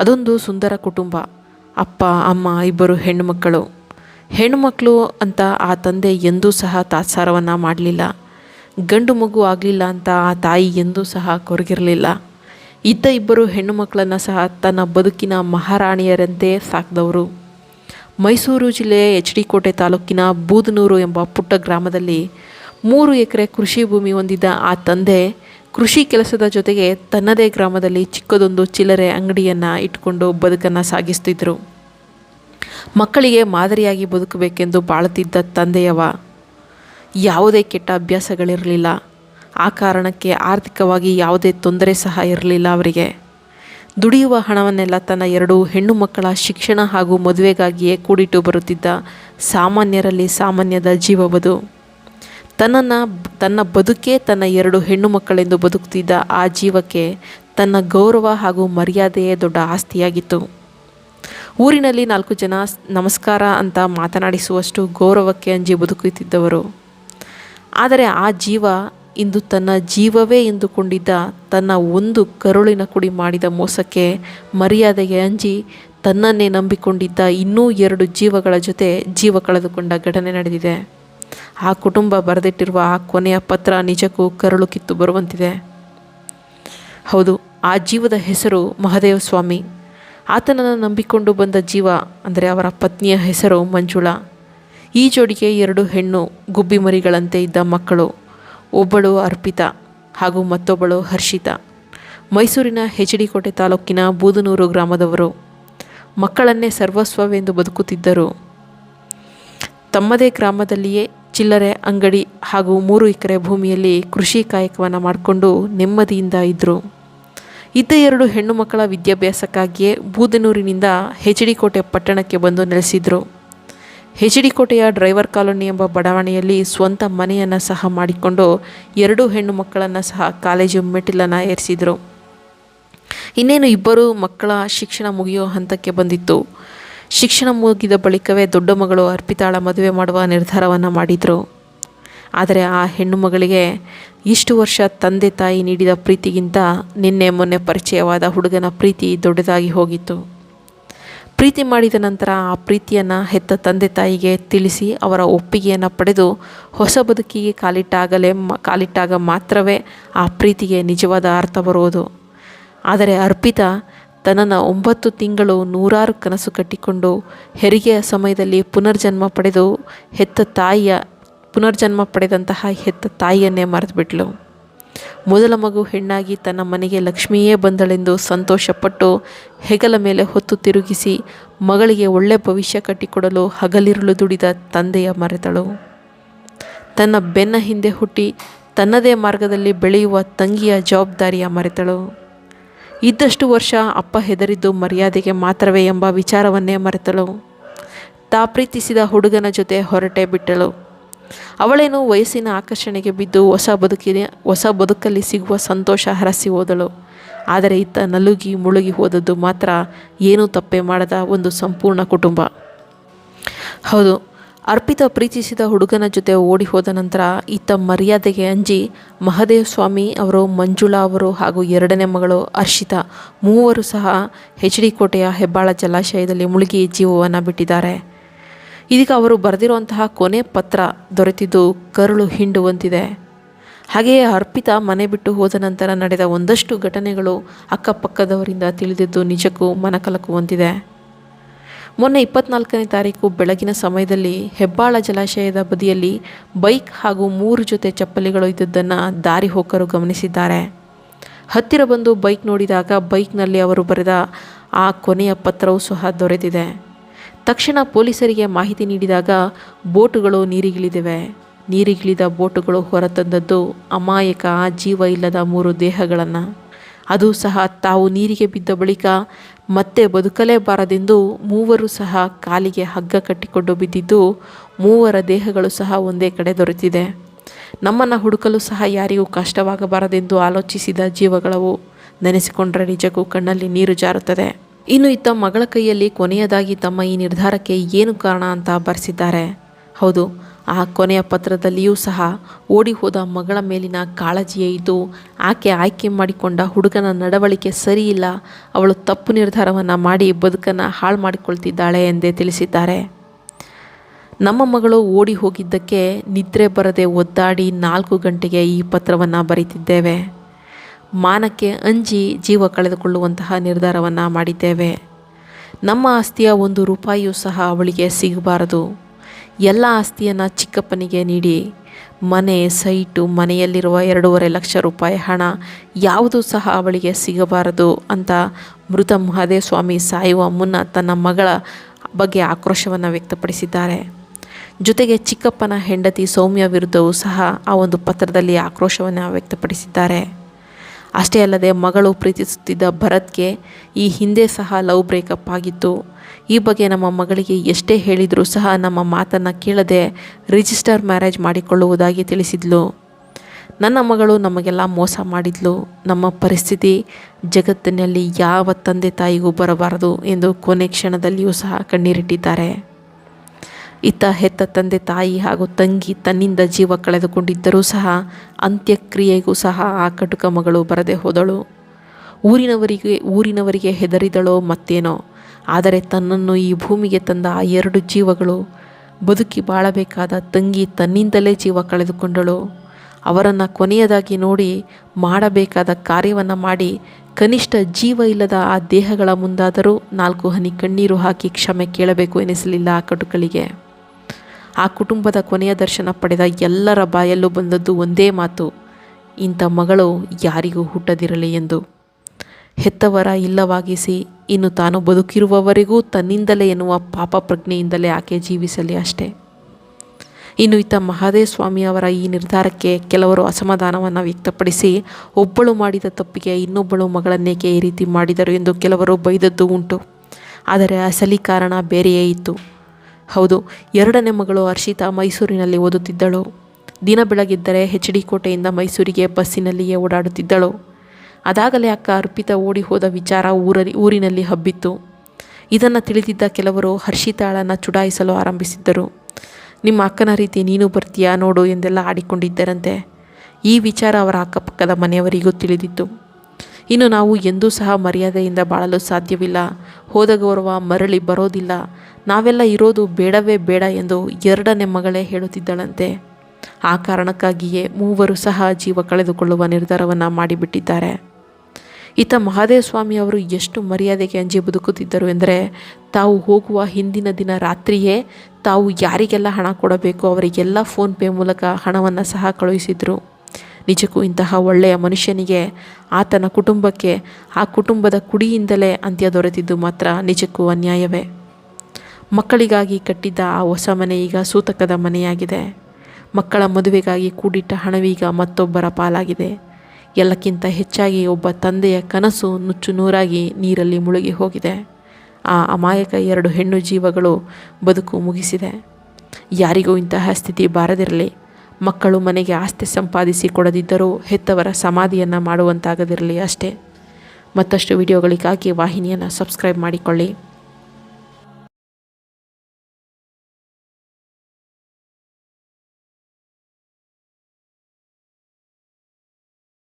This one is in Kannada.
ಅದೊಂದು ಸುಂದರ ಕುಟುಂಬ. ಅಪ್ಪ, ಅಮ್ಮ, ಇಬ್ಬರು ಹೆಣ್ಣುಮಕ್ಕಳು. ಹೆಣ್ಣುಮಕ್ಕಳು ಅಂತ ಆ ತಂದೆ ಎಂದೂ ಸಹ ತಾತ್ಸಾರವನ್ನು ಮಾಡಲಿಲ್ಲ. ಗಂಡು ಮಗು ಆಗಲಿಲ್ಲ ಅಂತ ಆ ತಾಯಿ ಎಂದೂ ಸಹ ಕೊರಗಿರಲಿಲ್ಲ. ಇದ್ದ ಇಬ್ಬರು ಹೆಣ್ಣು ಮಕ್ಕಳನ್ನು ಸಹ ತನ್ನ ಬದುಕಿನ ಮಹಾರಾಣಿಯರಂತೆ ಸಾಕಿದವರು. ಮೈಸೂರು ಜಿಲ್ಲೆಯ ಎಚ್ ಡಿ ಕೋಟೆ ತಾಲೂಕಿನ ಬೂದನೂರು ಎಂಬ ಪುಟ್ಟ ಗ್ರಾಮದಲ್ಲಿ ಮೂರು ಎಕರೆ ಕೃಷಿ ಭೂಮಿ ಹೊಂದಿದ್ದ ಆ ತಂದೆ ಕೃಷಿ ಕೆಲಸದ ಜೊತೆಗೆ ತನ್ನದೇ ಗ್ರಾಮದಲ್ಲಿ ಚಿಕ್ಕದೊಂದು ಚಿಲ್ಲರೆ ಅಂಗಡಿಯನ್ನು ಇಟ್ಟುಕೊಂಡು ಬದುಕನ್ನು ಸಾಗಿಸ್ತಿದ್ದರು ಮಕ್ಕಳಿಗೆ ಮಾದರಿಯಾಗಿ ಬದುಕಬೇಕೆಂದು ಬಾಳುತ್ತಿದ್ದ ತಂದೆಯವ ಯಾವುದೇ ಕೆಟ್ಟ ಅಭ್ಯಾಸಗಳಿರಲಿಲ್ಲ. ಆ ಕಾರಣಕ್ಕೆ ಆರ್ಥಿಕವಾಗಿ ಯಾವುದೇ ತೊಂದರೆ ಸಹ ಇರಲಿಲ್ಲ ಅವರಿಗೆ. ದುಡಿಯುವ ಹಣವನ್ನೆಲ್ಲ ತನ್ನ ಎರಡು ಹೆಣ್ಣು ಮಕ್ಕಳ ಶಿಕ್ಷಣ ಹಾಗೂ ಮದುವೆಗಾಗಿಯೇ ಕೂಡಿಟ್ಟು ಬರುತ್ತಿದ್ದ ಸಾಮಾನ್ಯರಲ್ಲಿ ಸಾಮಾನ್ಯದ ಜೀವವದು. ತನ್ನನ್ನು ತನ್ನ ಬದುಕೇ ತನ್ನ ಎರಡು ಹೆಣ್ಣು ಮಕ್ಕಳೆಂದು ಬದುಕುತ್ತಿದ್ದ ಆ ಜೀವಕ್ಕೆ ತನ್ನ ಗೌರವ ಹಾಗೂ ಮರ್ಯಾದೆಯೇ ದೊಡ್ಡ ಆಸ್ತಿಯಾಗಿತ್ತು. ಊರಿನಲ್ಲಿ ನಾಲ್ಕು ಜನ ನಮಸ್ಕಾರ ಅಂತ ಮಾತನಾಡಿಸುವಷ್ಟು ಗೌರವಕ್ಕೆ ಅಂಜಿ ಬದುಕುತ್ತಿದ್ದವರು. ಆದರೆ ಆ ಜೀವ ಇಂದು ತನ್ನ ಜೀವವೇ ಎಂದುಕೊಂಡಿದ್ದ ತನ್ನ ಒಂದು ಕರುಳಿನ ಕುಡಿ ಮಾಡಿದ ಮೋಸಕ್ಕೆ ಮರ್ಯಾದೆಗೆ ಅಂಜಿ ತನ್ನನ್ನೇ ನಂಬಿಕೊಂಡಿದ್ದ ಇನ್ನೂ ಎರಡು ಜೀವಗಳ ಜೊತೆ ಜೀವ ಕಳೆದುಕೊಂಡ ಘಟನೆ ನಡೆದಿದೆ. ಆ ಕುಟುಂಬ ಬರೆದಿಟ್ಟಿರುವ ಆ ಕೊನೆಯ ಪತ್ರ ನಿಜಕ್ಕೂ ಕರುಳು ಕಿತ್ತು ಬರುವಂತಿದೆ. ಹೌದು, ಆ ಜೀವದ ಹೆಸರು ಮಹದೇವ ಸ್ವಾಮಿ. ಆತನನ್ನು ನಂಬಿಕೊಂಡು ಬಂದ ಜೀವ ಅಂದರೆ ಅವರ ಪತ್ನಿಯ ಹೆಸರು ಮಂಜುಳ. ಈ ಜೋಡಿಗೆ ಎರಡು ಹೆಣ್ಣು ಗುಬ್ಬಿ ಮರಿಗಳಂತೆ ಇದ್ದ ಮಕ್ಕಳು, ಒಬ್ಬಳು ಅರ್ಪಿತ ಹಾಗೂ ಮತ್ತೊಬ್ಬಳು ಹರ್ಷಿತ. ಮೈಸೂರಿನ ಹೆಚ್ ಡಿ ಕೋಟೆ ತಾಲೂಕಿನ ಬೂದನೂರು ಗ್ರಾಮದವರು. ಮಕ್ಕಳನ್ನೇ ಸರ್ವಸ್ವವೆಂದು ಬದುಕುತ್ತಿದ್ದರು. ತಮ್ಮದೇ ಗ್ರಾಮದಲ್ಲಿಯೇ ಚಿಲ್ಲರೆ, ಅಂಗಡಿ ಹಾಗೂ ಮೂರು ಎಕರೆ ಭೂಮಿಯಲ್ಲಿ ಕೃಷಿ ಕಾಯಕವನ್ನು ಮಾಡಿಕೊಂಡು ನೆಮ್ಮದಿಯಿಂದ ಇದ್ದರು ಇದ್ದ ಎರಡು ಹೆಣ್ಣು ಮಕ್ಕಳ ವಿದ್ಯಾಭ್ಯಾಸಕ್ಕಾಗಿಯೇ ಬೂದನೂರಿನಿಂದ ಹೆಚ್ ಡಿ ಕೋಟೆ ಪಟ್ಟಣಕ್ಕೆ ಬಂದು ನೆಲೆಸಿದರು. ಹೆಚ್ ಡಿ ಕೋಟೆಯ ಡ್ರೈವರ್ ಕಾಲೋನಿ ಎಂಬ ಬಡಾವಣೆಯಲ್ಲಿ ಸ್ವಂತ ಮನೆಯನ್ನು ಸಹ ಮಾಡಿಕೊಂಡು ಎರಡು ಹೆಣ್ಣು ಮಕ್ಕಳನ್ನು ಸಹ ಕಾಲೇಜು ಮೆಟ್ಟಿಲನ್ನು ಏರಿಸಿದರು. ಇನ್ನೇನು ಇಬ್ಬರು ಮಕ್ಕಳ ಶಿಕ್ಷಣ ಮುಗಿಯೋ ಹಂತಕ್ಕೆ ಬಂದಿತ್ತು. ಶಿಕ್ಷಣ ಮುಗಿದ ಬಳಿಕವೇ ದೊಡ್ಡ ಮಗಳು ಅರ್ಪಿತಾಳ ಮದುವೆ ಮಾಡುವ ನಿರ್ಧಾರವನ್ನು ಮಾಡಿದರು. ಆದರೆ ಆ ಹೆಣ್ಣು ಮಗಳಿಗೆ ಇಷ್ಟು ವರ್ಷ ತಂದೆ ತಾಯಿ ನೀಡಿದ ಪ್ರೀತಿಗಿಂತ ನಿನ್ನೆ ಮೊನ್ನೆ ಪರಿಚಯವಾದ ಹುಡುಗನ ಪ್ರೀತಿ ದೊಡ್ಡದಾಗಿ ಹೋಗಿತ್ತು. ಪ್ರೀತಿ ಮಾಡಿದ ನಂತರ ಆ ಪ್ರೀತಿಯನ್ನು ಹೆತ್ತ ತಂದೆ ತಾಯಿಗೆ ತಿಳಿಸಿ ಅವರ ಒಪ್ಪಿಗೆಯನ್ನು ಪಡೆದು ಹೊಸ ಬದುಕಿಗೆ ಕಾಲಿಟ್ಟಾಗಲೇ ಕಾಲಿಟ್ಟಾಗ ಮಾತ್ರವೇ ಆ ಪ್ರೀತಿಗೆ ನಿಜವಾದ ಅರ್ಥ ಬರುವುದು. ಆದರೆ ಅರ್ಪಿತಾ ತನ್ನನ್ನು ಒಂಬತ್ತು ತಿಂಗಳು ನೂರಾರು ಕನಸು ಕಟ್ಟಿಕೊಂಡು ಹೆರಿಗೆಯ ಸಮಯದಲ್ಲಿ ಪುನರ್ಜನ್ಮ ಪಡೆದು ಹೆತ್ತ ತಾಯಿಯ, ಪುನರ್ಜನ್ಮ ಪಡೆದಂತಹ ಹೆತ್ತ ತಾಯಿಯನ್ನೇ ಮರೆತುಬಿಟ್ಲು. ಮೊದಲ ಮಗು ಹೆಣ್ಣಾಗಿ ತನ್ನ ಮನೆಗೆ ಲಕ್ಷ್ಮಿಯೇ ಬಂದಳೆಂದು ಸಂತೋಷಪಟ್ಟು ಹೆಗಲ ಮೇಲೆ ಹೊತ್ತು ತಿರುಗಿಸಿ ಮಗಳಿಗೆ ಒಳ್ಳೆ ಭವಿಷ್ಯ ಕಟ್ಟಿಕೊಡಲು ಹಗಲಿರುಳು ದುಡಿದ ತಂದೆಯ ಮರೆತಳು. ತನ್ನ ಬೆನ್ನ ಹಿಂದೆ ಹುಟ್ಟಿ ತನ್ನದೇ ಮಾರ್ಗದಲ್ಲಿ ಬೆಳೆಯುವ ತಂಗಿಯ ಜವಾಬ್ದಾರಿಯ ಮರೆತಳು. ಇದ್ದಷ್ಟು ವರ್ಷ ಅಪ್ಪ ಹೆದರಿದ್ದು ಮರ್ಯಾದೆಗೆ ಮಾತ್ರವೇ ಎಂಬ ವಿಚಾರವನ್ನೇ ಮರೆತಳು. ತಾ ಪ್ರೀತಿಸಿದ ಹುಡುಗನ ಜೊತೆ ಹೊರಟೇ ಬಿಟ್ಟಳು. ಅವಳೇನು ವಯಸ್ಸಿನ ಆಕರ್ಷಣೆಗೆ ಬಿದ್ದು ಹೊಸ ಬದುಕಿನ ಹೊಸ ಬದುಕಲ್ಲಿ ಸಿಗುವ ಸಂತೋಷ ಹರಸಿ ಹೋದಳು. ಆದರೆ ಇತ್ತ ನಲುಗಿ ಮುಳುಗಿ ಹೋದದ್ದು ಮಾತ್ರ ಏನೂ ತಪ್ಪೆ ಮಾಡದ ಒಂದು ಸಂಪೂರ್ಣ ಕುಟುಂಬ. ಹೌದು ಅರ್ಪಿತ ಪ್ರೀತಿಸಿದ ಹುಡುಗನ ಜೊತೆ ಓಡಿ ಹೋದ ನಂತರ ಇತ್ತ ಮರ್ಯಾದೆಗೆ ಅಂಜಿ ಮಹದೇವ ಸ್ವಾಮಿ ಅವರು, ಮಂಜುಳಾ ಅವರು ಹಾಗೂ ಎರಡನೇ ಮಗಳು ಹರ್ಷಿತಾ ಮೂವರು ಸಹ ಹೆಚ್ ಡಿ ಕೋಟೆಯ ಹೆಬ್ಬಾಳ ಜಲಾಶಯದಲ್ಲಿ ಮುಳುಗಿ ಜೀವವನ್ನು ಬಿಟ್ಟಿದ್ದಾರೆ. ಇದೀಗ ಅವರು ಬರೆದಿರುವಂತಹ ಕೊನೆ ಪತ್ರ ದೊರೆತಿದ್ದು ಕರುಳು ಹಿಂಡುವಂತಿದೆ. ಹಾಗೆಯೇ ಅರ್ಪಿತಾ ಮನೆ ಬಿಟ್ಟು ಹೋದ ನಂತರ ನಡೆದ ಒಂದಷ್ಟು ಘಟನೆಗಳು ಅಕ್ಕಪಕ್ಕದವರಿಂದ ತಿಳಿದಿದ್ದು ನಿಜಕ್ಕೂ ಮನಕಲಕುವಂತಿದೆ. ಮೊನ್ನೆ ಇಪ್ಪತ್ನಾಲ್ಕನೇ ತಾರೀಕು ಬೆಳಗಿನ ಸಮಯದಲ್ಲಿ ಹೆಬ್ಬಾಳ ಜಲಾಶಯದ ಬದಿಯಲ್ಲಿ ಬೈಕ್ ಹಾಗೂ ಮೂರು ಜೊತೆ ಚಪ್ಪಲಿಗಳು ಇದ್ದದ್ದನ್ನು ದಾರಿ ಹೋಕರು ಗಮನಿಸಿದ್ದಾರೆ. ಹತ್ತಿರ ಬಂದು ಬೈಕ್ ನೋಡಿದಾಗ ಬೈಕ್ನಲ್ಲಿ ಅವರು ಬರೆದ ಆ ಕೊನೆಯ ಪತ್ರವು ಸಹ ದೊರೆತಿದೆ. ತಕ್ಷಣ ಪೊಲೀಸರಿಗೆ ಮಾಹಿತಿ ನೀಡಿದಾಗ ಬೋಟುಗಳು ನೀರಿಗಿಳಿದಿವೆ. ನೀರಿಗಿಳಿದ ಬೋಟುಗಳು ಹೊರತಂದದ್ದು ಅಮಾಯಕ ಜೀವ ಇಲ್ಲದ ಮೂರು ದೇಹಗಳನ್ನು. ಅದು ಸಹ ತಾವು ನೀರಿಗೆ ಬಿದ್ದ ಬಳಿಕ ಮತ್ತೆ ಬದುಕಲೇಬಾರದೆಂದು ಮೂವರು ಸಹ ಕಾಲಿಗೆ ಹಗ್ಗ ಕಟ್ಟಿಕೊಂಡು ಬಿದ್ದಿದ್ದು ಮೂವರ ದೇಹಗಳು ಸಹ ಒಂದೇ ಕಡೆ ದೊರೆತಿದೆ. ನಮ್ಮನ್ನು ಹುಡುಕಲು ಸಹ ಯಾರಿಗೂ ಕಷ್ಟವಾಗಬಾರದೆಂದು ಆಲೋಚಿಸಿದ ಜೀವಗಳವು ನೆನೆಸಿಕೊಂಡರೆ ನಿಜಕ್ಕೂ ಕಣ್ಣಲ್ಲಿ ನೀರು ಜಾರುತ್ತದೆ. ಇನ್ನು ಇತ್ತ ಮಗಳ ಕೈಯಲ್ಲಿ ಕೊನೆಯದಾಗಿ ತಮ್ಮ ಈ ನಿರ್ಧಾರಕ್ಕೆ ಏನು ಕಾರಣ ಅಂತ ಬರೆಸಿದ್ದಾರೆ. ಹೌದು ಆ ಕೊನೆಯ ಪತ್ರದಲ್ಲಿಯೂ ಸಹ ಓಡಿ ಹೋದ ಮಗಳ ಮೇಲಿನ ಕಾಳಜಿಯೇ ಇದು. ಆಕೆ ಆಯ್ಕೆ ಮಾಡಿಕೊಂಡ ಹುಡುಗನ ನಡವಳಿಕೆ ಸರಿಯಿಲ್ಲ. ಅವಳು ತಪ್ಪು ನಿರ್ಧಾರವನ್ನು ಮಾಡಿ ಬದುಕನ್ನು ಹಾಳು ಮಾಡಿಕೊಳ್ತಿದ್ದಾಳೆ ಎಂದೇ ತಿಳಿಸಿದ್ದಾರೆ. ನಮ್ಮ ಮಗಳು ಓಡಿ ಹೋಗಿದ್ದಕ್ಕೆ ನಿದ್ರೆ ಬರದೆ ಒದ್ದಾಡಿ ನಾಲ್ಕು ಗಂಟೆಗೆ ಈ ಪತ್ರವನ್ನು ಬರೀತಿದ್ದೇವೆ. ಮಾನಕ್ಕೆ ಅಂಜಿ ಜೀವ ಕಳೆದುಕೊಳ್ಳುವಂತಹ ನಿರ್ಧಾರವನ್ನು ಮಾಡಿದ್ದೇವೆ. ನಮ್ಮ ಆಸ್ತಿಯ ಒಂದು ರೂಪಾಯಿಯೂ ಸಹ ಅವಳಿಗೆ ಸಿಗಬಾರದು. ಎಲ್ಲ ಆಸ್ತಿಯನ್ನು ಚಿಕ್ಕಪ್ಪನಿಗೆ ನೀಡಿ, ಮನೆ, ಸೈಟು, ಮನೆಯಲ್ಲಿರುವ ಎರಡೂವರೆ ಲಕ್ಷ ರೂಪಾಯಿ ಹಣ ಯಾವುದೂ ಸಹ ಅವಳಿಗೆ ಸಿಗಬಾರದು ಅಂತ ಮೃತ ಮಹದೇವಸ್ವಾಮಿ ಸಾಯುವ ಮುನ್ನ ತನ್ನ ಮಗಳ ಬಗ್ಗೆ ಆಕ್ರೋಶವನ್ನು ವ್ಯಕ್ತಪಡಿಸಿದ್ದಾರೆ. ಜೊತೆಗೆ ಚಿಕ್ಕಪ್ಪನ ಹೆಂಡತಿ ಸೌಮ್ಯ ವಿರುದ್ಧವೂ ಸಹ ಆ ಒಂದು ಪತ್ರದಲ್ಲಿ ಆಕ್ರೋಶವನ್ನು ವ್ಯಕ್ತಪಡಿಸಿದ್ದಾರೆ. ಅಷ್ಟೇ ಅಲ್ಲದೆ ಮಗಳು ಪ್ರೀತಿಸುತ್ತಿದ್ದ ಭರತ್ಗೆ ಈ ಹಿಂದೆ ಸಹ ಲವ್ ಬ್ರೇಕಪ್ ಆಗಿತ್ತು. ಈ ಬಗ್ಗೆ ನಮ್ಮ ಮಗಳಿಗೆ ಎಷ್ಟೇ ಹೇಳಿದರೂ ಸಹ ನಮ್ಮ ಮಾತನ್ನು ಕೇಳದೆ ರಿಜಿಸ್ಟರ್ ಮ್ಯಾರೇಜ್ ಮಾಡಿಕೊಳ್ಳುವುದಾಗಿ ತಿಳಿಸಿದ್ಲು. ನನ್ನ ಮಗಳು ನಮಗೆಲ್ಲ ಮೋಸ ಮಾಡಿದ್ಲು. ನಮ್ಮ ಪರಿಸ್ಥಿತಿ ಜಗತ್ತಿನಲ್ಲಿ ಯಾವ ತಂದೆ ತಾಯಿಗೂ ಬರಬಾರದು ಎಂದು ಕೊನೆ ಕ್ಷಣದಲ್ಲಿಯೂ ಸಹ ಕಣ್ಣೀರಿಟ್ಟಿದ್ದಾರೆ. ಇತ್ತ ಹೆತ್ತ ತಂದೆ ತಾಯಿ ಹಾಗೂ ತಂಗಿ ತನ್ನಿಂದ ಜೀವ ಕಳೆದುಕೊಂಡಿದ್ದರೂ ಸಹ ಅಂತ್ಯಕ್ರಿಯೆಗೂ ಸಹ ಆ ಕಟುಕ ಮಗಳು ಬರದೆ ಹೋದಳು. ಊರಿನವರಿಗೆ ಊರಿನವರಿಗೆ ಹೆದರಿದಳೋ ಮತ್ತೇನೋ. ಆದರೆ ತನ್ನನ್ನು ಈ ಭೂಮಿಗೆ ತಂದ ಆ ಎರಡು ಜೀವಗಳು ಬದುಕಿ ಬಾಳಬೇಕಾದ ತಂಗಿ ತನ್ನಿಂದಲೇ ಜೀವ ಕಳೆದುಕೊಂಡಳು. ಅವರನ್ನು ಕೊನೆಯದಾಗಿ ನೋಡಿ ಮಾಡಬೇಕಾದ ಕಾರ್ಯವನ್ನು ಮಾಡಿ ಕನಿಷ್ಠ ಜೀವ ಇಲ್ಲದ ಆ ದೇಹಗಳ ಮುಂದಾದರೂ ನಾಲ್ಕು ಹನಿ ಕಣ್ಣೀರು ಹಾಕಿ ಕ್ಷಮೆ ಕೇಳಬೇಕು ಎನಿಸಲಿಲ್ಲ ಆ ಕಟುಕಳಿಗೆ. ಆ ಕುಟುಂಬದ ಕೊನೆಯ ದರ್ಶನ ಪಡೆದ ಎಲ್ಲರ ಬಾಯಲ್ಲೂ ಬಂದದ್ದು ಒಂದೇ ಮಾತು, ಇಂಥ ಮಗಳು ಯಾರಿಗೂ ಹುಟ್ಟದಿರಲಿ ಎಂದು. ಹೆತ್ತವರ ಇಲ್ಲವಾಗಿಸಿ ಇನ್ನು ತಾನು ಬದುಕಿರುವವರೆಗೂ ತನ್ನಿಂದಲೇ ಎನ್ನುವ ಪಾಪ ಪ್ರಜ್ಞೆಯಿಂದಲೇ ಆಕೆ ಜೀವಿಸಲಿ ಅಷ್ಟೇ. ಇನ್ನು ಇತ್ತ ಮಹಾದೇವ ಸ್ವಾಮಿಯವರ ಈ ನಿರ್ಧಾರಕ್ಕೆ ಕೆಲವರು ಅಸಮಾಧಾನವನ್ನು ವ್ಯಕ್ತಪಡಿಸಿ, ಒಬ್ಬಳು ಮಾಡಿದ ತಪ್ಪಿಗೆ ಇನ್ನೊಬ್ಬಳು ಮಗಳನ್ನೇಕೆ ಈ ರೀತಿ ಮಾಡಿದರು ಎಂದು ಕೆಲವರು ಬೈದದ್ದು ಉಂಟು. ಆದರೆ ಅಸಲಿ ಕಾರಣ ಬೇರೆಯೇ ಇತ್ತು. ಹೌದು, ಎರಡನೇ ಮಗಳು ಹರ್ಷಿತಾ ಮೈಸೂರಿನಲ್ಲಿ ಓದುತ್ತಿದ್ದಳು. ದಿನ ಬೆಳಗಿದ್ದರೆ ಹೆಚ್ ಡಿ ಕೋಟೆಯಿಂದ ಮೈಸೂರಿಗೆ ಬಸ್ಸಿನಲ್ಲಿಯೇ ಓಡಾಡುತ್ತಿದ್ದಳು. ಅದಾಗಲೇ ಅಕ್ಕ ಅರ್ಪಿತ ಓಡಿ ಹೋದ ವಿಚಾರ ಊರಲ್ಲಿ, ಊರಿನಲ್ಲಿ ಹಬ್ಬಿತ್ತು. ಇದನ್ನು ತಿಳಿದಿದ್ದ ಕೆಲವರು ಹರ್ಷಿತಾಳನ್ನು ಚುಡಾಯಿಸಲು ಆರಂಭಿಸಿದ್ದರು. ನಿಮ್ಮ ಅಕ್ಕನ ರೀತಿ ನೀನು ಬರ್ತೀಯಾ ನೋಡು ಎಂದೆಲ್ಲ ಆಡಿಕೊಂಡಿದ್ದರಂತೆ. ಈ ವಿಚಾರ ಅವರ ಅಕ್ಕಪಕ್ಕದ ಮನೆಯವರಿಗೂ ತಿಳಿದಿತ್ತು. ಇನ್ನು ನಾವು ಎಂದೂ ಸಹ ಮರ್ಯಾದೆಯಿಂದ ಬಾಳಲು ಸಾಧ್ಯವಿಲ್ಲ. ಹೋದ ಗೌರವ ಮರಳಿ ಬರೋದಿಲ್ಲ. ನಾವೆಲ್ಲ ಇರೋದು ಬೇಡವೇ ಬೇಡ ಎಂದು ಎರಡನೇ ಮಗಳೇ ಹೇಳುತ್ತಿದ್ದಳಂತೆ. ಆ ಕಾರಣಕ್ಕಾಗಿಯೇ ಮೂವರು ಸಹ ಜೀವ ಕಳೆದುಕೊಳ್ಳುವ ನಿರ್ಧಾರವನ್ನು ಮಾಡಿಬಿಟ್ಟಿದ್ದಾರೆ. ಇತ್ತ ಮಹಾದೇವ ಸ್ವಾಮಿ ಅವರು ಎಷ್ಟು ಮರ್ಯಾದೆಗೆ ಅಂಜಿ ಬದುಕುತ್ತಿದ್ದರು ಎಂದರೆ, ತಾವು ಹೋಗುವ ಹಿಂದಿನ ದಿನ ರಾತ್ರಿಯೇ ತಾವು ಯಾರಿಗೆಲ್ಲ ಹಣ ಕೊಡಬೇಕು ಅವರಿಗೆಲ್ಲ ಫೋನ್ಪೇ ಮೂಲಕ ಹಣವನ್ನು ಸಹ ಕಳುಹಿಸಿದರು. ನಿಜಕ್ಕೂ ಇಂತಹ ಒಳ್ಳೆಯ ಮನುಷ್ಯನಿಗೆ ಆತನ ಕುಟುಂಬಕ್ಕೆ ಆ ಕುಟುಂಬದ ಕುಡಿಯಿಂದಲೇ ಅಂತ್ಯ ದೊರೆತಿದ್ದು ಮಾತ್ರ ನಿಜಕ್ಕೂ ಅನ್ಯಾಯವೇ. ಮಕ್ಕಳಿಗಾಗಿ ಕಟ್ಟಿದ್ದ ಆ ಹೊಸ ಮನೆ ಈಗ ಸೂತಕದ ಮನೆಯಾಗಿದೆ. ಮಕ್ಕಳ ಮದುವೆಗಾಗಿ ಕೂಡಿಟ್ಟ ಹಣವೀಗ ಮತ್ತೊಬ್ಬರ ಪಾಲಾಗಿದೆ. ಎಲ್ಲಕ್ಕಿಂತ ಹೆಚ್ಚಾಗಿ ಒಬ್ಬ ತಂದೆಯ ಕನಸು ನುಚ್ಚು ನೂರಾಗಿ ನೀರಲ್ಲಿ ಮುಳುಗಿ ಹೋಗಿದೆ. ಆ ಅಮಾಯಕ ಎರಡು ಹೆಣ್ಣು ಜೀವಗಳು ಬದುಕು ಮುಗಿಸಿದೆ. ಯಾರಿಗೂ ಇಂತಹ ಸ್ಥಿತಿ ಬಾರದಿರಲಿ. ಮಕ್ಕಳು ಮನೆಗೆ ಆಸ್ತಿ ಸಂಪಾದಿಸಿ ಕೊಡದಿದ್ದರೂ ಹೆತ್ತವರ ಸಮಾಧಿಯನ್ನು ಮಾಡುವಂತಾಗದಿರಲಿ ಅಷ್ಟೇ. ಮತ್ತಷ್ಟು ವಿಡಿಯೋಗಳಿಗಾಗಿ ವಾಹಿನಿಯನ್ನು ಸಬ್ಸ್ಕ್ರೈಬ್ ಮಾಡಿಕೊಳ್ಳಿ.